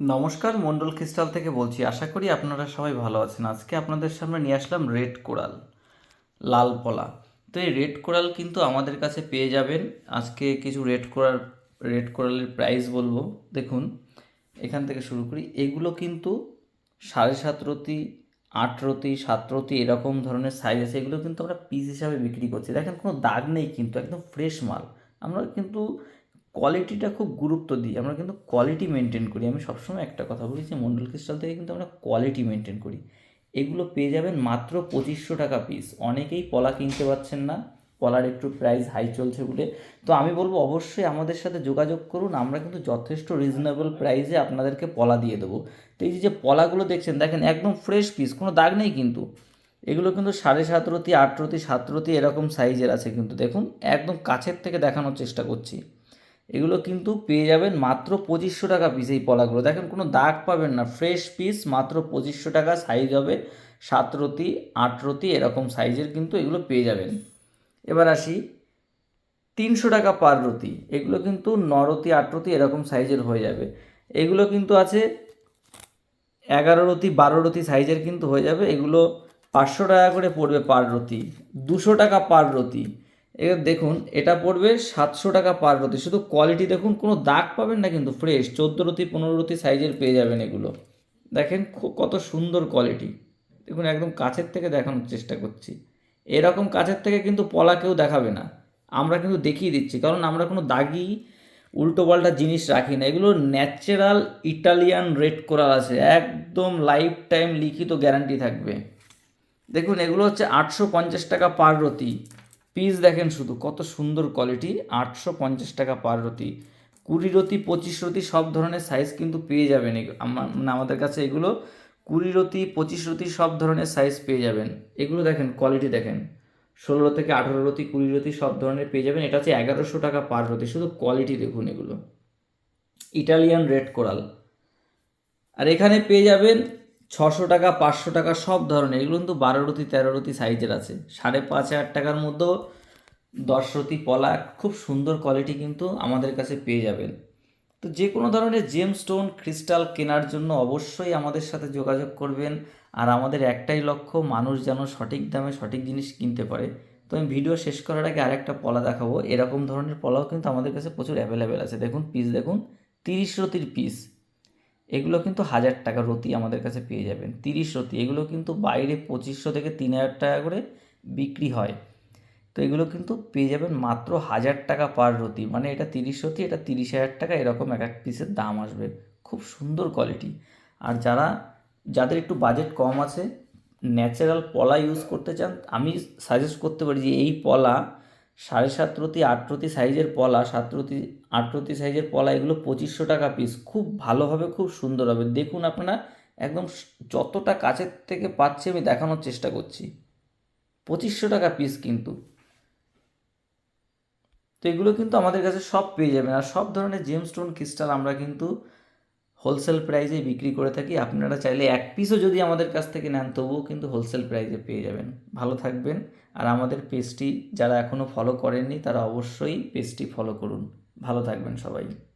নমস্কার মন্ডল ক্রিস্টাল থেকে বলছি, আশা করি আপনারা সবাই ভালো আছেন। আজকে আপনাদের সামনে নিয়ে আসলাম রেড কোরাল, লাল পলা। তো এই রেড কোরাল কিন্তু আমাদের কাছে পেয়ে যাবেন। আজকে কিছু রেড কোরাল, রেড কোরালের প্রাইস বলব। দেখুন, এখান থেকে শুরু করি। এগুলো কিন্তু সাড়ে সাত রতি, আট রতি, সাত রতি, এরকম ধরনের সাইজ আছে। এগুলো কিন্তু আমরা পিস হিসাবে বিক্রি করছি। দেখেন, কোনো দাগ নেই কিন্তু, একদম ফ্রেশ মাল। আমরা কিন্তু কোয়ালিটিটা খুব গুরুত্ব দিই, আমরা কিন্তু কোয়ালিটি মেনটেন করি। আমি সবসময় একটা কথা বলি যে, মন্ডল ক্রিস্টাল থেকে কিন্তু আমরা কোয়ালিটি মেনটেন করি। এগুলো পেয়ে যাবেন মাত্র পঁচিশশো টাকা পিস অনেকেই পলা কিনতে পারছেন না, পলার একটু প্রাইস হাই চলছে বলে। তো আমি বলব, অবশ্যই আমাদের সাথে যোগাযোগ করুন, আমরা কিন্তু যথেষ্ট রিজনেবল প্রাইসে আপনাদেরকে পলা দিয়ে দেবো। তো এই যে পলাগুলো দেখছেন, দেখেন একদম ফ্রেশ পিস কোনো দাগ নেই কিন্তু। এগুলো কিন্তু সাড়ে সাত রতি, আট রতি, সাত রতি এরকম সাইজের আছে কিন্তু। দেখুন, একদম কাছের থেকে দেখানোর চেষ্টা করছি। এগুলো কিন্তু পেয়ে যাবেন মাত্র পঁচিশশো টাকা পিস এই পলাগুলো। দেখেন, কোনো দাগ পাবেন না। ফ্রেশ পিস মাত্র পঁচিশশো টাকা সাইজ হবে। সাত রতি, আট রতি এরকম সাইজের কিন্তু এগুলো পেয়ে যাবেন। এবার আসি, তিনশো টাকা পার রতি। এগুলো কিন্তু নরতি আট রতি এরকম সাইজের হয়ে যাবে। এগুলো কিন্তু আছে এগারো রতি, বারো রতি সাইজের কিন্তু হয়ে যাবে। এগুলো পাঁচশো টাকা করে পড়বে পার রতি। দুশো টাকা পার রতি। এবার দেখুন, এটা পড়বে সাতশো টাকা পার রতি। শুধু কোয়ালিটি দেখুন, কোনো দাগ পাবেন না কিন্তু ফ্রেশ চোদ্দ রতি, পনেরো রতি সাইজের পেয়ে যাবেন এগুলো। দেখেন কত সুন্দর কোয়ালিটি দেখুন, একদম কাছের থেকে দেখানোর চেষ্টা করছি। এরকম কাছের থেকে কিন্তু পলা কেউ দেখাবে না। আমরা কিন্তু দেখিয়ে দিচ্ছি, কারণ আমরা কোনো দাগি উল্টোপাল্টা জিনিস রাখি না। এগুলো ন্যাচারাল ইটালিয়ান রেড কোরাল আছে। একদম লাইফ টাইম লিখিত গ্যারান্টি থাকবে। দেখুন, এগুলো হচ্ছে আটশো পঞ্চাশ টাকা পার রতি। পিস দেখেন শুধু, কত সুন্দর কোয়ালিটি আটশো পঞ্চাশ টাকা পার রতি কুড়ি রতি পঁচিশ রতি সব ধরনের সাইজ কিন্তু পেয়ে যাবেন এগ- আমা- মানে আমাদের কাছে এগুলো কুড়ি রতি পঁচিশ রতি সব ধরনের সাইজ পেয়ে যাবেন। এগুলো দেখেন কোয়ালিটি দেখেন। ষোলো থেকে আঠেরো রতি কুড়ি রতি সব ধরনের পেয়ে যাবেন। এটা হচ্ছে এগারোশো টাকা পার রতি শুধু কোয়ালিটি দেখুন এগুলো। ইটালিয়ান রেড কোরাল আর এখানে পেয়ে যাবেন ছশো টাকা, পাঁচশো টাকা, সব ধরনের। এগুলো কিন্তু বারো রতি তেরো রতি সাইজের আছে। সাড়ে পাঁচ হাজার টাকার মধ্যেও দশ রতি পলা খুব সুন্দর কোয়ালিটি কিন্তু আমাদের কাছে পেয়ে যাবেন। তো যে কোনো ধরনের জেম স্টোন ক্রিস্টাল কেনার জন্য অবশ্যই আমাদের সাথে যোগাযোগ করবেন। আর আমাদের একটাই লক্ষ্য, মানুষ যেন সঠিক দামে সঠিক জিনিস কিনতে পারে। তো আমি ভিডিও শেষ করার আগে আরেকটা পলা দেখাবো। এরকম ধরনের পলাও কিন্তু আমাদের কাছে প্রচুর অ্যাভেলেবেল আছে। দেখুন পিস দেখুন, তিরিশ রতির পিস এগুলো কিন্তু হাজার টাকা রতি আমাদের কাছে পেয়ে যাবেন। তিরিশ রতি, এগুলো কিন্তু বাইরে পঁচিশশো থেকে তিন হাজার টাকা করে বিক্রি হয়। তো এগুলো কিন্তু পেয়ে যাবেন মাত্র হাজার টাকা পার রতি মানে এটা তিরিশ রতি এটা তিরিশ হাজার টাকা এরকম এক এক পিসের দাম আসবে। খুব সুন্দর কোয়ালিটি আর যারা, যাদের একটু বাজেট কম আছে ন্যাচারাল পলা ইউজ করতে চান, আমি সাজেস্ট করতে পারি যে এই পলা সাড়ে সাত রতি আট রতি সাইজের পলা, সাত রতি আট রতি সাইজের পলা, এগুলো পঁচিশশো টাকা পিস খুব ভালোভাবে খুব সুন্দর হবে। দেখুন আপনারা, একদম যতটা কাছের থেকে পাচ্ছি আমি দেখানোর চেষ্টা করছি। পঁচিশশো টাকা পিস কিন্তু। তো এগুলো কিন্তু আমাদের কাছে সব পেয়ে যাবেন। আর সব ধরনের জেম স্টোন ক্রিস্টাল আমরা কিন্তু হোলসেল প্রাইজে বিক্রি করে থাকি। আপনারা চাইলে এক পিসও যদি আমাদের কাছ থেকে নেন, তবুও কিন্তু হোলসেল প্রাইজে পেয়ে যাবেন। ভালো থাকবেন। আর আমাদের পেজটি যারা এখনও ফলো করেননি, তারা অবশ্যই পেজটি ফলো করুন। ভালো থাকবেন সবাই।